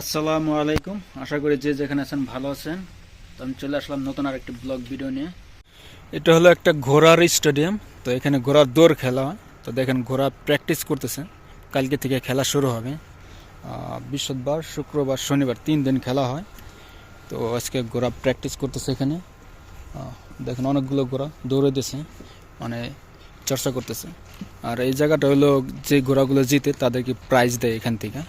আসসালামু আলাইকুম। আশা করি যে যেখানে আছেন ভালো আছেন। তো আমি চলে আসলাম নতুন আর একটি ব্লগ ভিডিও নিয়ে। এটা হলো একটা ঘোড়ার স্টেডিয়াম। তো এখানে ঘোড়ার দৌড় খেলা হয়। তো দেখেন ঘোড়া প্র্যাকটিস করতেছে। কালকে থেকে খেলা শুরু হবে। বৃহস্পতিবার, শুক্রবার, শনিবার তিন দিন খেলা হয়। তো আজকে ঘোড়া প্র্যাকটিস করতেছে এখানে। দেখেন অনেকগুলো ঘোড়া দৌড়ে দিয়েছে মানে চর্চা করতেছে। আর এই জায়গাটা হলো যে ঘোড়াগুলো জিতে তাদেরকে প্রাইজ দেয় এখান থেকে।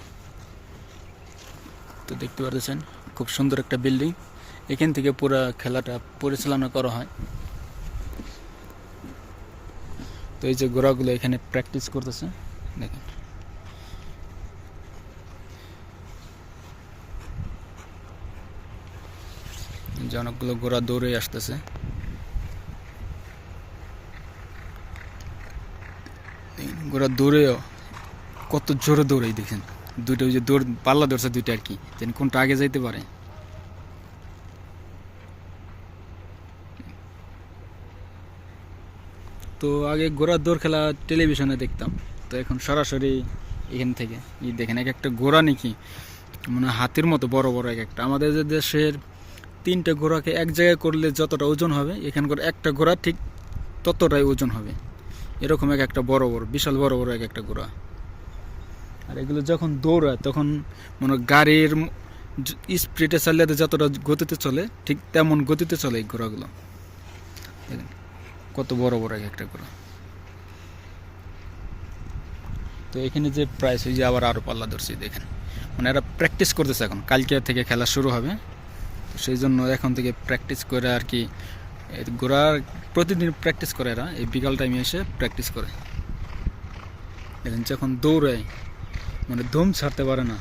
তো দেখতে পারতেছেন, খুব সুন্দর একটা বিল্ডিং এখান থেকে পুরো খেলাটা পরিচালনা করা হয়। তো এই যে ঘোড়াগুলো এখানে প্র্যাকটিস করতেছে, দেখেন। যে অনেকগুলো ঘোড়া দৌড়ে আসতেছে। ঘোড়া দৌড়েও কত জোরে দৌড়াই দেখেন। দুইটা ওই যে দৌড়, পাল্লা ধরছে দুইটা আর কি। যেন কোনটা আগে যাইতে পারে। তো আগে ঘোড়ার দৌড় খেলা টেলিভিশনে দেখতাম। তো এখন সরাসরি এখান থেকে। এই দেখেন এক একটা ঘোড়া নাকি মানে হাতির মতো বড় বড় এক একটা। আমাদের যে দেশের তিনটা ঘোড়াকে এক জায়গায় করলে যতটা ওজন হবে, এখানকার একটা ঘোড়া ঠিক ততটাই ওজন হবে। এরকম এক একটা বড় বড়, বিশাল বড় বড় এক একটা ঘোড়া। আর এগুলো যখন দৌড়ায়, তখন মনে গাড়ির স্পিডে চালিয়ে যতটা গতিতে চলে, ঠিক তেমন গতিতে চলে এই ঘোড়াগুলো। দেখেন, কত বড় বড় একটা ঘোড়া। তো এখানে যে প্রাইস ওই যে আবার আরও পাল্লা ধরছি, দেখেন। মানে এরা প্র্যাকটিস করতেছে এখন কালকে থেকে খেলা শুরু হবে। সেই জন্য এখন থেকে প্র্যাকটিস করে আর কি ঘোড়ার প্রতিদিন প্র্যাকটিস করে এরা, এই বিকাল টাইমে এসে প্র্যাকটিস করে। দেখেন, যখন দৌড়ায় মানে দম ছাড়তে পারে না।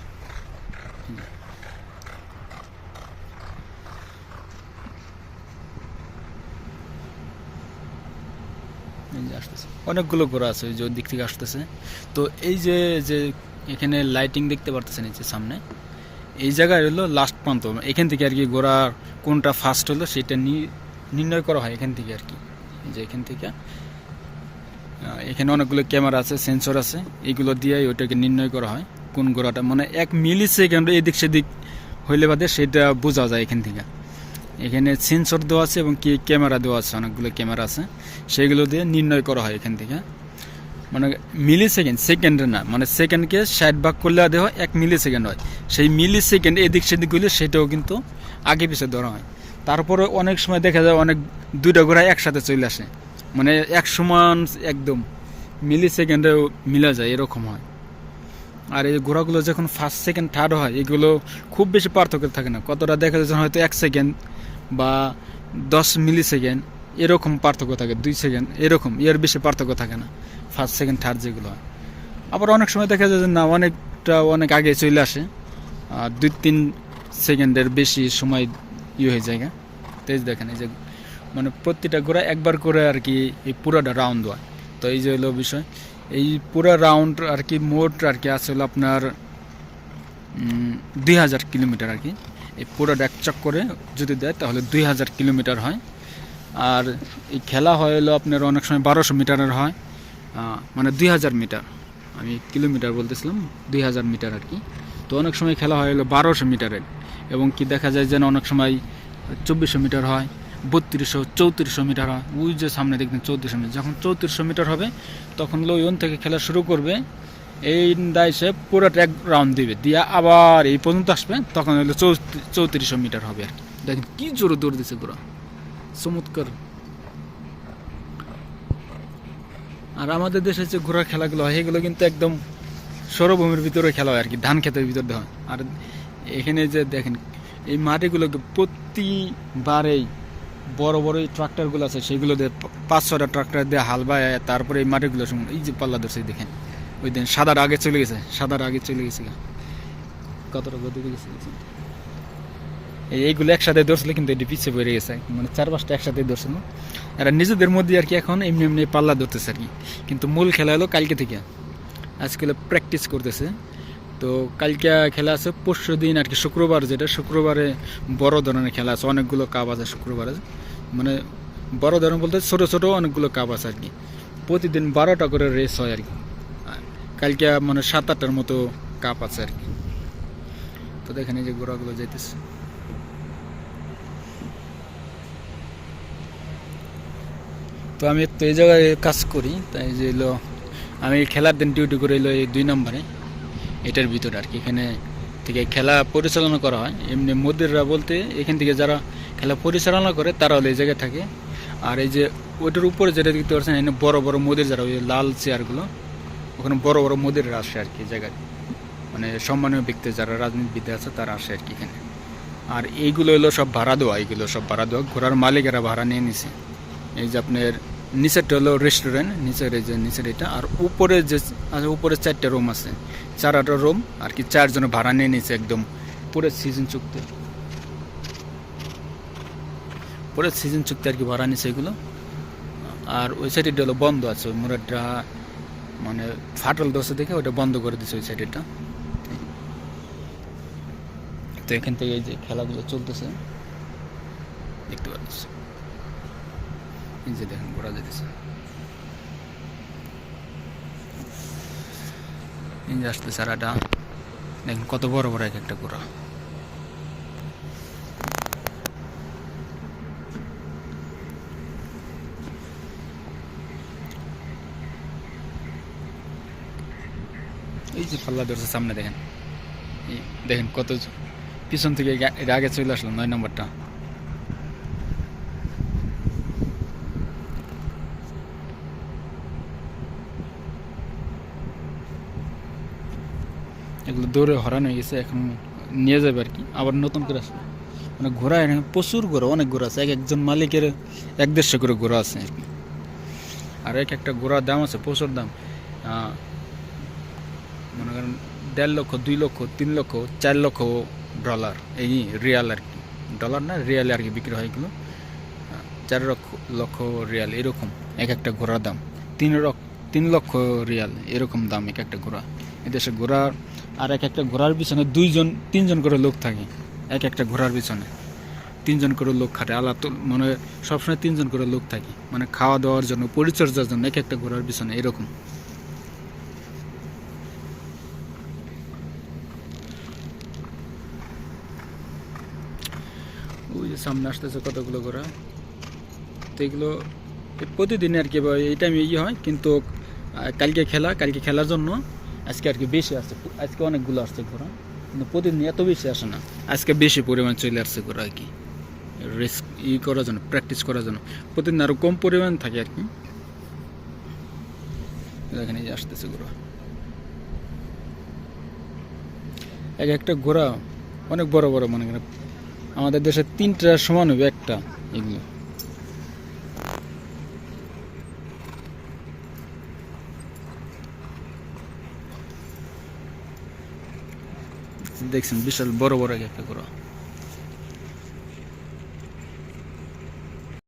অনেকগুলো ঘোড়া আছে, ওই যে দিক থেকে আসতেছে। তো এই যে যে এখানে লাইটিং দেখতে পারতেছেন এই যে সামনে, এই জায়গায় হলো লাস্ট প্রান্ত। এখান থেকে আর কি ঘোড়া কোনটা ফার্স্ট হলো সেটা নির্ণয় করা হয় এখান থেকে আর কি। যে এখান থেকে এখানে অনেকগুলো ক্যামেরা আছে, সেন্সর আছে। এগুলো দিয়ে ওটাকে নির্ণয় করা হয়, কোন ঘোড়াটা মানে এক মিলি সেকেন্ড এদিক সেদিক হইলে বাদে সেটা বোঝা যায় এখান থেকে। এখানে সেন্সর দেওয়া আছে এবং কি ক্যামেরা দেওয়া আছে, অনেকগুলো ক্যামেরা আছে। সেগুলো দিয়ে নির্ণয় করা হয় এখান থেকে। মানে মিলি সেকেন্ড সেকেন্ডে না মানে সেকেন্ডকে ষাট ভাগ করলে দেওয়া হয়, এক মিলি সেকেন্ড হয়। সেই মিলি সেকেন্ড এদিক সেদিক হইলে সেটাও কিন্তু আগে পিছিয়ে ধরা হয়। তারপরে অনেক সময় দেখা যায় অনেক দুইটা ঘোড়া একসাথে চলে আসে। মানে এক সমান একদম মিলি সেকেন্ডে মিলা যায়, এরকম হয়। আর এই ঘোড়াগুলো যখন ফার্স্ট সেকেন্ড থার্ড হয়, এগুলো খুব বেশি পার্থক্য থাকে না। কতটা দেখা যাচ্ছে হয়তো এক সেকেন্ড বা দশ মিলি সেকেন্ড এরকম পার্থক্য থাকে, দুই সেকেন্ড এরকম, এর বেশি পার্থক্য থাকে না ফার্স্ট সেকেন্ড থার্ড যেগুলো হয়। আবার অনেক সময় দেখা যায় যে না, অনেকটা অনেক আগে চলে আসে, আর দুই, তিন সেকেন্ডের বেশি সময় ইয়ে হয়ে যায় গা। তো দেখেন, এই যে মানে প্রতিটা ঘোড়া একবার করে আর কি এই পুরোটা রাউন্ড হয়। তো এই যে হলো বিষয়, এই পুরো রাউন্ড আর কি মোট আর কি আছে হলো আপনার দুই হাজার কিলোমিটার আর কি। এই পুরোটা এক চক্করে যদি দেয় তাহলে দুই হাজার কিলোমিটার হয়। আর এই খেলা হয় হলো আপনার অনেক সময় বারোশো মিটারের হয়। মানে দুই হাজার মিটার। আমি কিলোমিটার বলতেছিলাম, দুই হাজার মিটার আর কি। তো অনেক সময় খেলা হয় হলো বারোশো মিটারের। এবং কি দেখা যায় যেন অনেক সময় চব্বিশশো মিটার হয়। বত্রিশশো, চৌত্রিশশো মিটার হয়। ওই যে সামনে দেখবেন চৌত্রিশশো মিটার। যখন চৌত্রিশশো মিটার হবে, তখন ওন থেকে খেলা শুরু করবে। এই দায় সে পুরোটা এক রাউন্ড দিবে। দিয়ে আবার এই পর্যন্ত আসবে, তখন হলো চৌত্রিশশো মিটার হবে আর দেখেন কি জোরে দৌড় দিছে পুরো। চমৎকার। আর আমাদের দেশে যে ঘোড়ার খেলাগুলো হয় সেগুলো কিন্তু একদম সরভূমির ভিতরে খেলা হয় আর কি, ধান ক্ষেতের ভিতরে হয়। আর এখানে যে দেখেন, এই মাটিগুলোকে প্রতিবারেই বড় বড় এই ট্রাক্টরগুলো আছে, সেগুলো দিয়ে পাঁচ ছটা ট্রাক্টর দিয়ে হাল বায় তারপরে এই মাটিগুলো এই যে পাল্লা ধরছে দেখেন, ওই দিন সাদার আগে চলে গেছে, সাদার আগে চলে গেছে কতটা গতি গেছে এই এইগুলো একসাথে ধরছিল কিন্তু এটি পিছিয়ে পড়ে গেছে মানে চার পাঁচটা একসাথে ধরছিল। এরা নিজেদের মধ্যে আর কি এখন এমনি এমনি পাল্লা ধরতেছে আর কি। কিন্তু মূল খেলা হলো কালকে থেকে। আজকে প্র্যাকটিস করতেছে। তো কালকে খেলা আছে, পরশু দিন আর কি শুক্রবার যেটা, শুক্রবারে বড় ধরনের খেলা আছে, অনেকগুলো কাপ আছে শুক্রবারে। মানে বড় ধরনের বলতে ছোটো ছোটো অনেকগুলো কাপ আছে আর কি। প্রতিদিন বারোটা করে রেস হয় আর কি। কালকে মানে সাত আটটার মতো কাপ আছে আর কি। তো দেখেন এই যে ঘোড়াগুলো যাইতেছে। তো আমি তো এই জায়গায় কাজ করি, তাই যে আমি খেলার দিন ডিউটি করে এলো এই দুই নম্বরে। এটার ভিতরে আর কি। এখানে থেকে খেলা পরিচালনা করা হয়। এমনি মোদিররা বলতে এখান থেকে যারা খেলা পরিচালনা করে তারা হলো এই জায়গায় থাকে। আর এই যে ওইটার উপরে যেটা দেখতে পাচ্ছেন, এখানে বড় বড় মোদির যারা, ওই লাল চেয়ারগুলো ওখানে বড় বড় মোদিররা আসে আর কি জায়গায়। মানে সম্মানীয় ব্যক্তি যারা রাজনীতিবিদে আছে, তারা আসে আর কি এখানে। আর এইগুলো হলো সব ভাড়া দেওয়া, এইগুলো সব ভাড়া দেওয়া। ঘোড়ার মালিকেরা ভাড়া নিয়ে নিছে। এই যে আপনার নিচেরটা হলো রেস্টুরেন্ট নিচের এই যে নিচের এটা, আর উপরে যে উপরে চারটে রুম আছে। চারটা রুম আর কি চারজনে ভাড়া নিয়ে নিছে একদম। পুরো সিজন চুক্তি। পুরো সিজন চুক্তি আর কি ভাড়া নিছে এগুলো। আর ওই সাইডটা হলো বন্ধ আছে, ওই মুরাটটা মানে ফাটল দশে দেখে ওটা বন্ধ করে দিছে ওই সাইডটা তো এখান থেকে এই যে খেলাগুলো চলতেছে। দেখতে পাচ্ছি। যে দেখেন ঘোরা যেতেছে এই আসতে সারাটা দেখেন কত বড় বড় এক একটা ঘোড়া। এই যে পাল্লা ধরছে সামনে দেখেন। দেখেন কত পিছন থেকে এটা আগে চলে আসলো, নয় নম্বরটা। দৌড়ে হরান হয়ে গেছে, এখন নিয়ে যাবে আর কি। আবার নতুন করে আসবে। মানে এখানে প্রচুর ঘোড়া, অনেক ঘোড়া আছে। এক একজন মালিকের এক দেড়শো করে ঘোড়া আছে আর কি। আর এক একটা ঘোড়ার দাম আছে, প্রচুর দাম। মনে করেন দেড় লক্ষ, দুই লক্ষ, তিন লক্ষ, চার লক্ষ ডলার। এই রিয়াল আর কি। ডলার না, রিয়াল আর কি বিক্রি হয় এগুলো। চার লক্ষ লক্ষ রিয়াল, এরকম এক একটা ঘোড়ার দাম। তিন লক্ষ তিন লক্ষ রিয়াল, এরকম দাম এক একটা ঘোড়া। এদেশে ঘোড়ার আর এক একটা ঘোড়ার পিছনে দুইজন, তিনজন করে লোক থাকে। এক একটা ঘোড়ার পিছনে। তিনজন করে লোক খাটে। আলাদা তো মানে সবসময় তিনজন করে লোক থাকে। মানে খাওয়া দাওয়ার জন্য, পরিচর্যার জন্য এক একটা ঘোড়ার পিছনে এরকম। ওই যে সামনে আসতেছে কতগুলো ঘোড়া? তো এগুলো প্রতিদিন আর কি এই টাইমে ইয়ে হয়। কিন্তু কালকে খেলা, কালকে খেলার জন্য আজকে আর কি বেশি আসছে। আজকে অনেকগুলো আসছে ঘোড়া, কিন্তু প্রতিদিন এত বেশি আসে না। আজকে বেশি পরিমাণ চলে আসছে ঘোড়া আর কি। রিস্ক ই করার জন্য প্র্যাকটিস করার জন্য। প্রতিদিন আরও কম পরিমাণ থাকে আর কি। এই যে আসতেছে ঘোড়া। এক একটা ঘোড়া অনেক বড় বড় মনে করেন। আমাদের দেশে তিনটা সমান হবে একটা, এগুলো। দেখছেন বিশাল বড় বড় এক একটা ঘোড়া